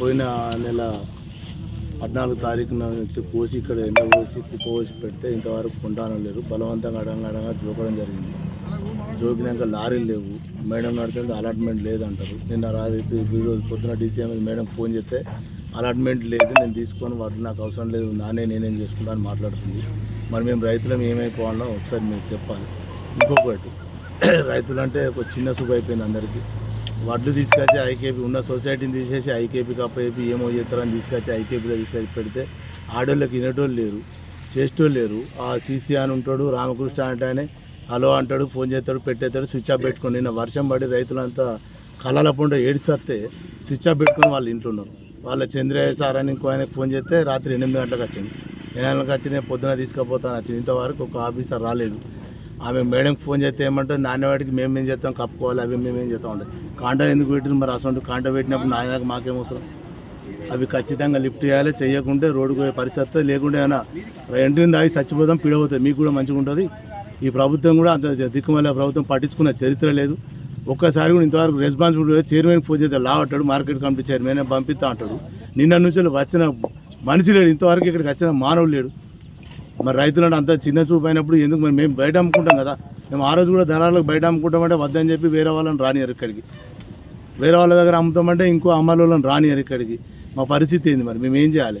పోయిన నెల పద్నాలుగు తారీఖున నుంచి పోసి ఇక్కడ ఎండ పోసి కుప్ప పోసి పెడితే ఇంతవరకు కొంటానం లేదు బలవంతంగా అడంగా అడంగా జోకడం జరిగింది. జోకినాక లారీలు లేవు. మేడం నడితే అలాట్మెంట్ లేదంటారు. నిన్న రాత్రి ఈరోజు పొద్దున డీసీఎం మేడం ఫోన్ చేస్తే అలాట్మెంట్ లేదు నేను తీసుకొని వాటి నాకు అవసరం లేదు నానే నేనేం చేసుకుంటాను మాట్లాడుతుంది. మరి మేము రైతులం ఏమైపోవాలో ఒకసారి మీరు చెప్పాలి. ఇంకొకటి రైతులు అంటే ఒక చిన్న సుఖ అయిపోయింది అందరికీ. వడ్లు తీసుకొచ్చి ఐకేపీ ఉన్న సొసైటీని తీసేసి ఐకేపీకి అప్పేపీ ఏమో చేస్తారని తీసుకొచ్చి ఐకేపీలో తీసుకొచ్చి పెడితే ఆడోళ్ళకి వినేటోళ్ళు లేరు చేసేటోళ్ళు లేరు. ఆ సీసీ అని ఉంటాడు రామకృష్ణ అంటే హలో అంటాడు ఫోన్ చేస్తాడు పెట్టేస్తాడు స్విచ్ ఆఫ్ పెట్టుకొని నిన్న వర్షం పడి రైతులంతా కళ్ళల పంట ఏడిస్తే స్విచ్ ఆఫ్ పెట్టుకొని వాళ్ళు ఇంట్లో ఉన్నారు. వాళ్ళ చంద్రయ్య సార్ అని ఇంకో ఆయనకు ఫోన్ చేస్తే రాత్రి ఎనిమిది గంటలకు వచ్చింది. ఎనిమిది గంటలకు వచ్చి నేను పొద్దున తీసుకుపోతాను వచ్చింది. ఇంతవరకు ఒక ఆఫీసర్ రాలేదు. ఆమె మేడంకి ఫోన్ చేస్తే ఏమంటారు నాన్నవాడికి మేము ఏం చేస్తాం కప్పుకోవాలి అవి మేము ఏం చేస్తాం అంటే కాంటా ఎందుకు పెట్టింది మరి అసలు? కాంటా పెట్టినప్పుడు నాయనకు మాకేం అవసరం? అవి ఖచ్చితంగా లిఫ్ట్ చేయాలి చేయకుంటే రోడ్డుకు పోయే పరిస్థితి లేకుంటే ఏమైనా ఎంట్రీని అవి చచ్చిపోతాం పీడవుతుంది మీకు కూడా మంచిగా ఉంటుంది. ఈ ప్రభుత్వం కూడా అంత దిక్కుమల్ల ప్రభుత్వం పట్టించుకున్న చరిత్ర లేదు. ఒక్కసారి కూడా ఇంతవరకు రెస్పాన్సిబిలిటీ చైర్మన్ ఫోన్ చేస్తే లా అంటాడు మార్కెట్ కమిటీ చైర్మన్ పంపిస్తా అంటాడు. నిన్న నుంచి వచ్చిన మనిషి లేడు. ఇంతవరకు ఇక్కడికి వచ్చిన మానవుడు లేడు. మరి రైతులను అంత చిన్న చూపు అయినప్పుడు ఎందుకు మరి మేము బయట అమ్ముకుంటాం కదా? మేము ఆ రోజు కూడా దళాలకు బయట అమ్ముకుంటామంటే వద్దని చెప్పి వేరే వాళ్ళని రానియరు ఇక్కడికి. వేరే వాళ్ళ దగ్గర అమ్ముతామంటే ఇంకో అమ్మాయిల వాళ్ళని రానియరు ఇక్కడికి. మా పరిస్థితి ఏంది మరి? మేము ఏం చేయాలి?